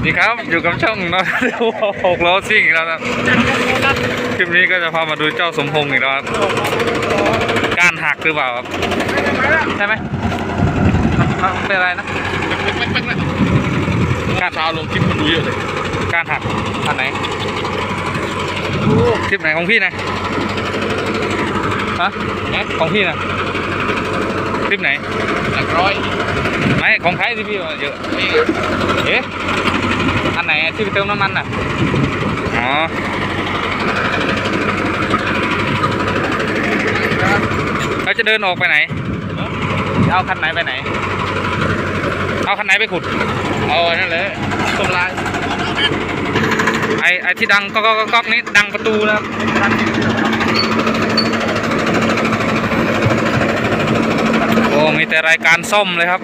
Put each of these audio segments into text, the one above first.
วัสดีครับอยู่กับช่องน้องหกล้อซิ่งอีกแล้วครับคลิปนี้ก็จะพามาดูเจ้าสมพงษ์อีกแล้วครับการหักหรือเปล่าครับใช่ไหมมันเป็นอะไรนะการเช้าลงคลิปคนดูเยอะเลยการหักอันไหนคลิปไหนของพี่นะฮะของพี่นะคลิปไหนหลักร้อยไม่ ของใครที่พี่ว่าเยอะเอ๊ะอันไหนที่ไปเติมน้ำมันน่ะอ๋อเราจะเดินออกไปไหน เอาคันไหนไปไหน เอาคันไหนไปขุด เอาอันนั่นเลยต้มลายไอไอที่ดังก็ก็ก็นี่ดังประตูนะครับโอ้มีแต่รายการซ่อมเลยครับ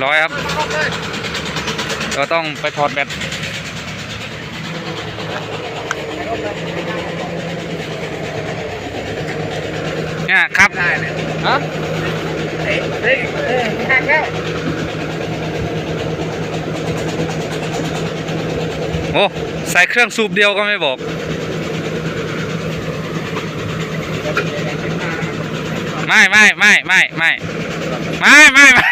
รียบร้อยครับ เราต้องไปถอดแบตเนี่ยครับได้เลยฮะเฮ้ยเฮ้ยเออหักแล้วโอ้ใส่เครื่องสูบเดียวก็ไม่บอก ไม่ไม่ไม่ไม่ไม่ mai mai mai.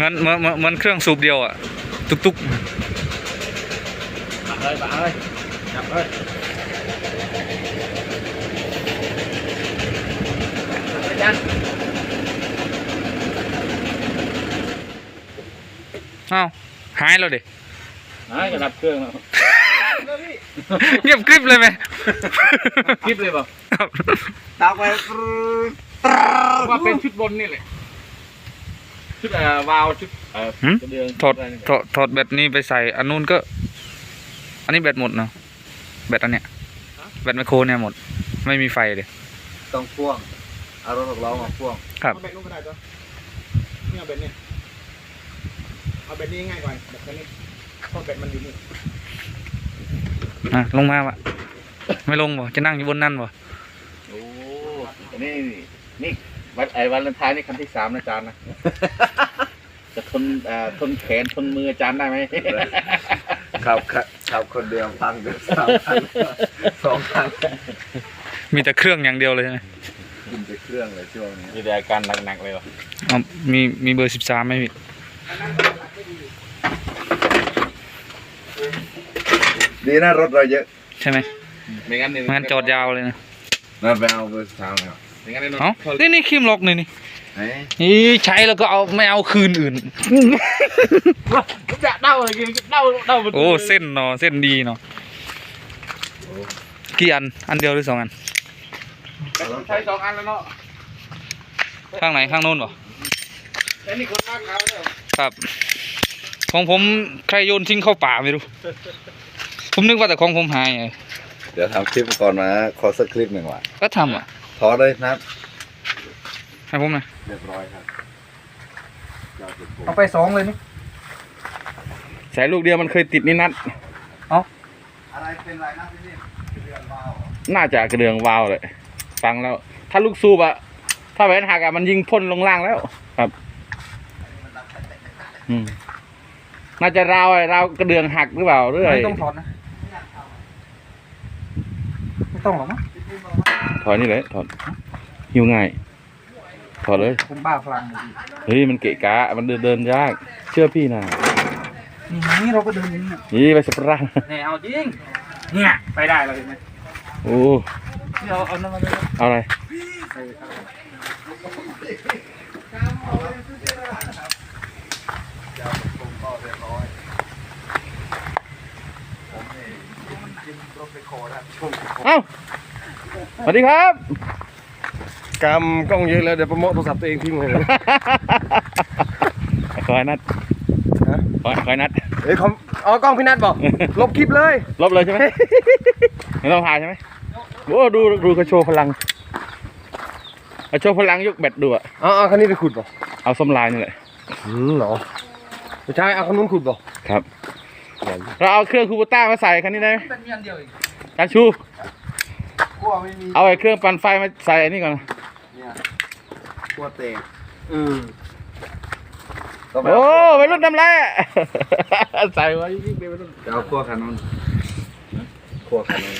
มันมันมันเครื่องสูบเดียวอ่ะ ตุกตุก bạn ơi. Bạn ơi. Chậm ơi จ้ะ อาจารย์อ้าวหายแล้วดิหายจะดับเครื่องแล้วเงียบกริบเลยไหมคลิปเลยเปล่าครับตากไปว่าเป็นชุดบนนี่แหละชุดเอ่อวาล์วชุดเอ่อหืมกระเดืองถอดะไรนี่ถอดถอดแบตนี้ไปใส่อันนู้นก็ อันนี้แบตหมดเนาะแบตอันเนี้ยแบตไมโครเนี่ยหมด ไม่มีไฟเลยต้องพ่วงเอารถหกล้อมาพ่วงครับเอาเบ็ดนู้นก็ได้ตัวนี่เอาเบ็ดนี่ เอาเบ็ดนี่ง่ายกว่าเบ็ดนี้เพราะเบ็ดมันอยู่นี่อะลงมาวะไม่ลงบ่จะนั่งอยู่บนนั่นบ่โอ้อันนี้นี่วันไอ้วันเลนไทายนี่คันที่สามนะอาจารย์นะ จะทนเอ่อทนแขนทนมืออาจารย์ได้ไหม ขับขับคนเดียวพังเดือสามพันสองพันมีแต่เครื่องอย่างเดียวเลยใช่ไหมกินไปเครื่องเลยช่วงนี้มีแต่อาการหนักๆเลยวะเอามีมีเบอร์สิบสามไหมพี่ ดีนะรถเราเยอะใช่ไหมไม่งั้นเนี่ยไม่งั้นจอดยาวเลยนะนั่นไปเอาเบอร์สามครับไม่งั้นเนี่ยเอ้านี่นี่คิมล็อกนี่นี่ไหนนี่ใช้แล้วก็เอาไม่เอาคืนอื่นจะเด้าเลยกินเด้าเด้าโอ้เส้นเนาะเส้นดีเนาะกี่อันอันเดียวหรือสองอันใช้สองอันแล้วเนาะข้างไหนข้างโน้นบ่แล้วนี่คนหน้าขาวเนี่ยครับของผมใครโยนทิ้งเข้าป่าไม่รู้ ผมนึกว่าแต่ของผมหายไงเดี๋ยวทำคลิปก่อนนะขอสักคลิปหนึ่งว่ะก็ทำอะถอดเลยนัดให้ผมหนะเรียบร้อยครับยอดสุดเอาไปสองเลยนี่สายลูกเดียวมันเคยติดนี่นัดอะไรเป็นไรนะพี่นี่เรือนเบาน่าจะกระเดืองวาวเลยฟังแล้ว ถ้าลูกซูบอะถ้าแหวนหักอะมันยิงพ่นลงล่างแล้ว ครับอืมน่าจะราวไอ้ราวกระเดืองหักหรือเปล่าหรืออะไรไม่ต้องถอดนะไม่ ต้องหรอกมั้งถอดนี่เลยถอดหิวง่ายถอดเลย ผมบ้าพลังเลยเฮ้ยมันเกะกะ มันเดินเดินยาก เชื่อพี่นะนี่เราก็เดินอย่างนี้น่ะนี่ไปสปรังเนี่ยเอาจริง เนี่ยไปได้เราเห็นไหมโอ้นี่เอาเอานั่นมาเลยเอาอะไรผมก็เรียบร้อย เอ้าสวัสดีครับกำกล้องเยอะแล้วเดี๋ยวประโมทโทรศัพท์ตัวเองทิ้งเลยขอให้นัดฮะขอขอให้นัดเฮ้ยคอมอ๋อกล้องพี่นัทบอก ลบคลิปเลย ลบเลยใช่ไหมไม่ต้องถ่ายใช่ไหมโอ้ดูดูเขาโชว์พลังเขาโชว์พลังยกแบตดูอะเอาเอาคันนี้ไปขุดป่ะเอาส้มลายนี่แหละอืมเหรอไม่ใช่เอาคันนู้นขุดป่ะครับ เราเอาเครื่องคูโบต้ามาใส่คันนี้ได้ไหมจานชู กลัวไม่มีเอาไอ้เครื่องปั่นไฟมาใส่อันนี้ก่อนกลัวเตะอืมโอ้ไปรุ่นทำไรอะ ใส่ไว้ยิ่งๆไปรุ่นจะเอาขั้วคันนู้นขั้วคันนู้น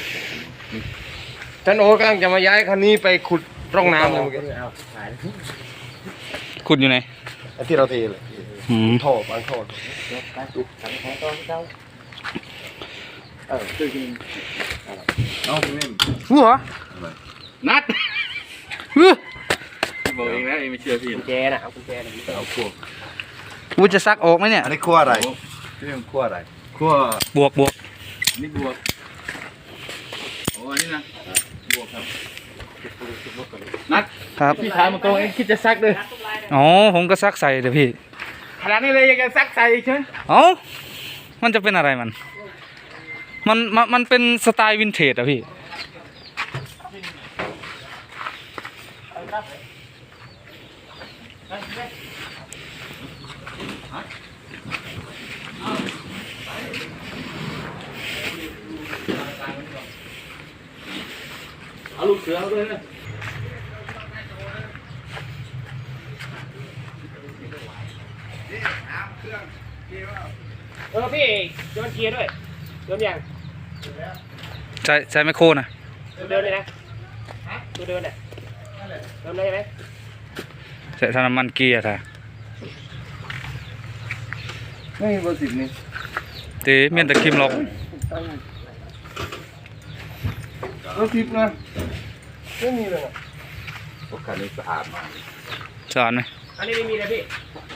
ท่านโอ๊ตกำลังจะมาย้ายคันนี้ไปขุดร่องน้ำเลยเมื่อกี้คุณอยู่ไหนไอ้ที่เราเทเลย อืมท่อบางท่อน้องพี่เม่มหัวนัดบอกเองนะเองไม่เชื่อพี่กุญแจน่ะเอากุญแจน่ะเอาขั้วกูจะซักออกไหมเนี่ยอันนี้ขั้วอะไรพี่เม่มขั้วอะไรขั้วบวกบวกนี่บวกโอ้อันนี้นะบวกครับนัดครับพี่ถามมาตรงเองคิดจะซักเลยอ๋อผมก็ซักใส่เดี๋ยวพี่ ขนาดนี้เลยยังจะซักใส่อีกใช่ไหมเอ้ามันจะเป็นอะไรมัน มันมันมันเป็นสไตล์วินเทจอะพี่เอาลูกเสือมาด้วยนะ เออพี่โยนเกียร์ด้วยโยนยังใช้ใช้ไมโครนะตัวเดินเลยนะตัวเดินเนี่ยเดินเลยไหมใช้ทำน้ำมันเกียร์ค่ะไม่มีเบอร์สิบนี่เตเมียนตะคิมหรอกเบอร์สิบนะไม่มีเลยนะพวกคันนี้สะอาดมากสอนไหมอันนี้ไม่มีเลยพี่ไม่มีเลย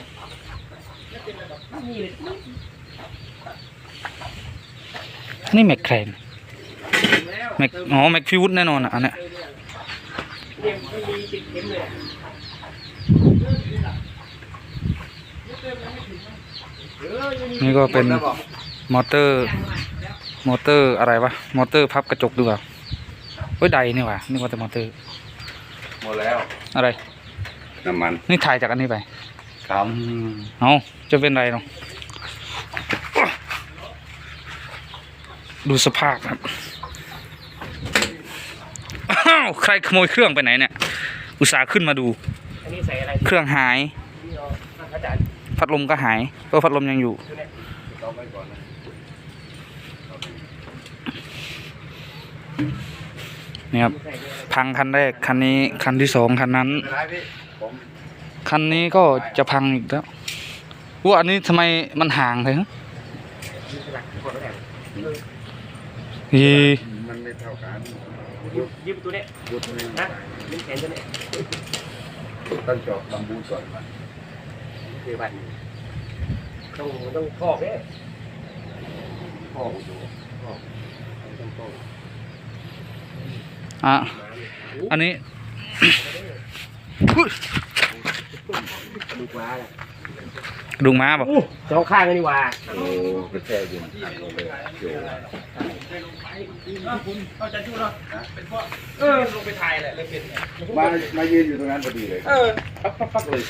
นี่แม็กแครนแม็กอ๋อแม็กฟิวดแน่นอนอะอันเนี้ยเนี่ยไม่มีติดเข็มเลยอะเออยังมีนี่ก็เป็นมอเตอร์ มอเตอร์อะไรวะ มอเตอร์พับกระจกดูเปล่าเฮ้ยใดนี่หว่านี่ว่าแต่มอเตอร์ หมดแล้ว อะไร น้ำมัน นี่ถ่ายจากอันนี้ไป ครับเอาจะเป็นไรเนาะดูสภาพครับอ้าวใครขโมยเครื่องไปไหนเนี่ย อุตส่าห์ขึ้นมาดูอันนี้ใส่อะไรเครื่องหายที่เราอาจารย์พัดลมก็หายเพราะพัดลมยังอยู่ นี่ครับใส่ด้วยพังคันแรก คันนี้ คันที่สองคันนั้น คันนี้ก็จะพังอีกแล้วว่าอันนี้ทำไมมันห่างเลยฮะมีสลักกดไว้ไหนอีมันไม่เท่ากันยืมยืมตัวเนี้ยพูดไม่นะยืมแขนตัวเนี้ยต้องเจาะบางบูก่อนคือบันต้องต้องพอกเนี่ยพ่อดูอะอันนี้ ดูม้าแหละดุงม้าบอกสองข้างกันนี่หว่าโอ้ไปแช่เย็นหักลงเลยโยเออลงไปถ่ายแหละเลยเป็นมามายืนอยู่ตรงนั้นพอดีเลย เออปั๊บปั๊บปั๊บเลย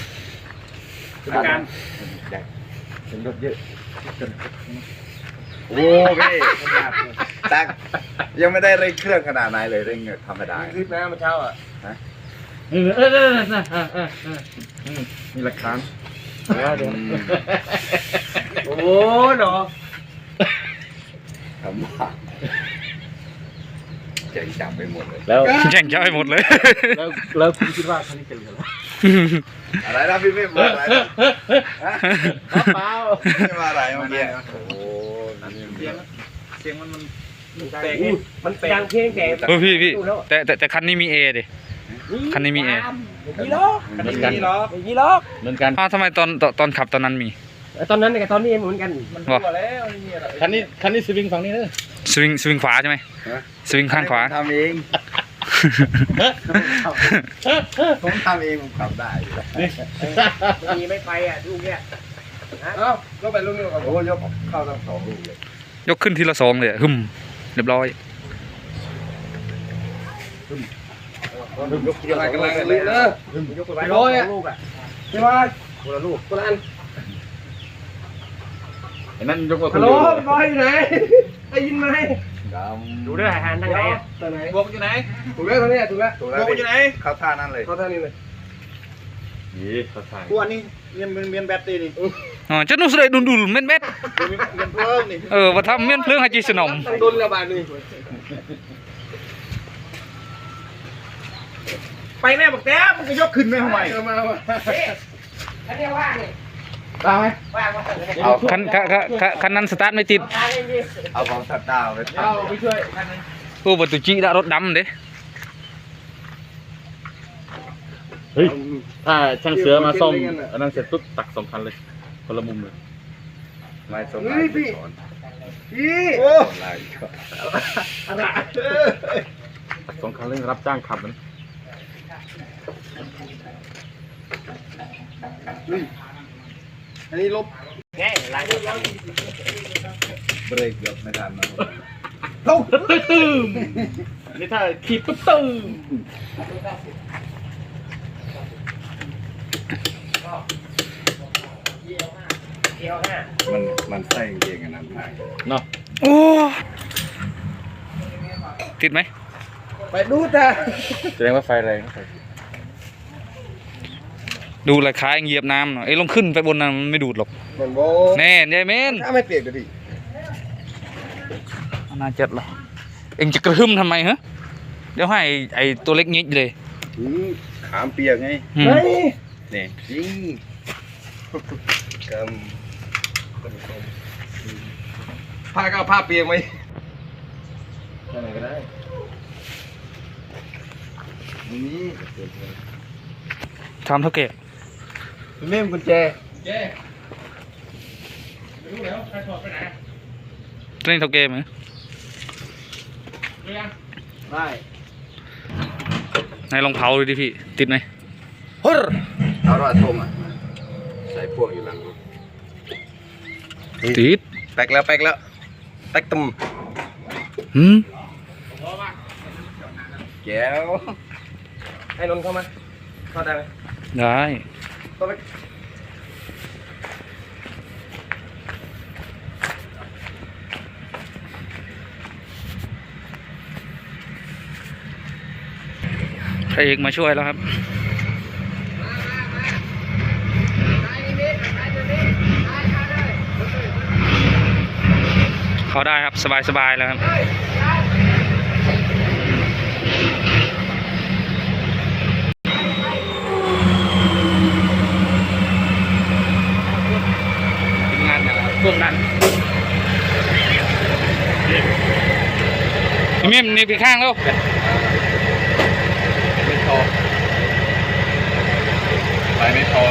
อาการใหญ่เป็นรถเยอะโอ้พี่ตักยังไม่ได้เร่งเครื่องขนาดไหนเลยเร่งธรรมดาคลิปนะเมื่อเช้าอะ เออเออเออเออมีหลักฐานโอ้หนอทำว่าเจ๋งจับไปหมดเลย แล้วแย่งเจ้าให้หมดเลย แล้วแล้วคุณคิดว่าคนนี้เป็นอะไรอะไรนะพี่ไม่บอกอะไรนะฮะเปล่าไม่มาอะไรเมื่อกี้โอ้โหเสียงเสียงมันมันแปลกมันแปลกเพลงแปลกเออพี่พี่แต่แต่แต่คันนี้มีเอดิ คันนี้มีแอร์ไม่มีหรอกเหมือนกันไม่มีหรอกเหมือนกันอ้าวทำไมตอนตอนตอนขับตอนนั้นมีตอนนั้นกับตอนนี้เหมือนกันมันรั่วแล้วไม่มีอะไรคันนี้คันนี้สวิงฝั่งนี้เนอะสวิงสวิงขวาใช่ไหมสวิงข้างขวาผมทำเองผมทำเองผมขับได้มีไม่ไปอะลูกเนี่ยเอ้าก็ไปลูกนี้ก่อนโอ้ยกเข้าทั้งสองลูกเลยยกขึ้นทีละสองเลยอะหึมเรียบร้อย ยกยังไงกันเลยเลยนะยกไปร้อยอะลูกอะใช่ไหมคนละลูกคนละอันไอ้นั่นยกมาคฮันลโหลเดียวพี่บอยอยู่ไหนได้ยินไหมดดูด้วยหันทางไหนทางไหนบวกอยู่ไหนถูกแล้วตอนนี้ถูกแล้วถูกบแล้วกอยู่ไหนเข้าท่านั้นเลยเขาทานี้เลยนี่เขาถ่ายกูอันนี้เมียนเมียนแบตตีนี่อ๋อจะนุ่งสเลยดุนดุลเม็ดเม็ดเมียนเมียนเพลิงนี่เออว่าทำเมียนเพลิงให้จีสนมต้องโดนระบาดนี่ ไปแม่บอกแต้มมันก็ยกขึ้นไม่ทำไมเออมามาอันนี้ว่างนี่ตามไหมว่างว่างเอาคันคันคันคันคันนั้นสตาร์ทไม่ติดทางเองดิเอาของสัตว์ดาวไปเอาไปช่วยคันนึงโอ้บัตุจิได้รถดำเด้เฮ้ย ถ้าช่างเสือมาซ่อมอันนั้นเสร็จปุ๊บตักสองคันเลยคนละมุมเลย ไม่สมหมายพี่พี่โอ้ลายก็ตักสองคันเลยรับจ้างขับมัน อันนี้ลบไงหลังจากเบรกเกือบไม่ทันนะนี่ถ้าขี่ปุ๊บตึ้งเดียวห้ามันมันใส่กางเกงอันนั้นทางเนาะโอ้ติดไหมไปดูจ้ะแสดงว่าไฟแรงนะไฟ ดูเลยคล้ายเหยียบน้ำหน่อยไอ้ยลงขึ้นไปบนนั้นมันไม่ดูดหรอกมันโบแน่ยายเมนถ้าไม่เปียกก็ดีน่าเจ็ดหรอเอ็งจะกระหึ่มทำไมฮะเดี๋ยวให้ไอ้ไอ้ตัวเล็กนิดเลยอืมขามเปียกไงอืมเฮ้ยนี่จริงกผ้าก็เอาผ้าเปียกไหมำอะไรก็ได้นี่ทำเท่าแก่ เล่มกุญแจเล่นเท่าแก่ไหมได้ไหนลองเผาดูดิพี่ ติดไหมฮึ่รเอารอดทมอะ ใส่พวกอยู่หลังรถติดแป๊กแล้วแป๊กแล้วแป๊กตุ่มหืมแก้วให้นนท์เข้ามาเข้าได้ไหมได้ ต้องไปพระเอกมาช่วยแล้วครับ เขาได้ครับสบายๆแล้วครับ ทีมงาน อย่างไรพวกนั้นพี่เมมนี่ไปข้างแล้วไม่พอไฟไม่พอ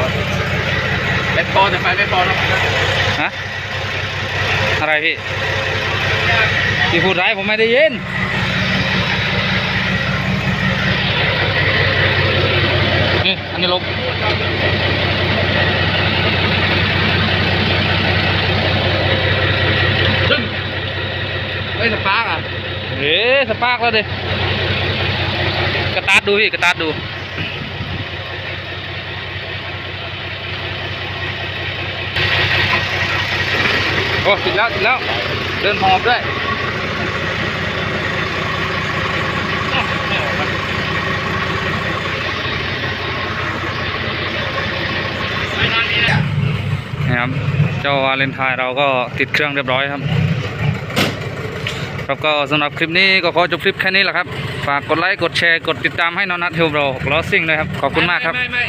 ไม่พอแต่ไฟไม่พอนะฮะอะไรพี่พี่พูดร้ายผมไม่ได้ยินนี่อันนี้ลบ เฮ้ยสปาร์กอะเอ๊ะสปาร์กแล้วดิกระตาร์ดดูพี่กระตาร์ดดูโอ้ติดแล้วติดแล้ว เดินหอบด้วยนะครับเจ้าวาเลนไทน์เราก็ติดเครื่องเรียบร้อยครับ ครับก็สำหรับคลิปนี้ก็ขอจบคลิปแค่นี้แหละครับ ฝากกดไลค์ กดแชร์ กดติดตามให้นอนัทเฮลโบรล้อซิ่งเลยครับ ขอบคุณมากครับ ไม่ไม่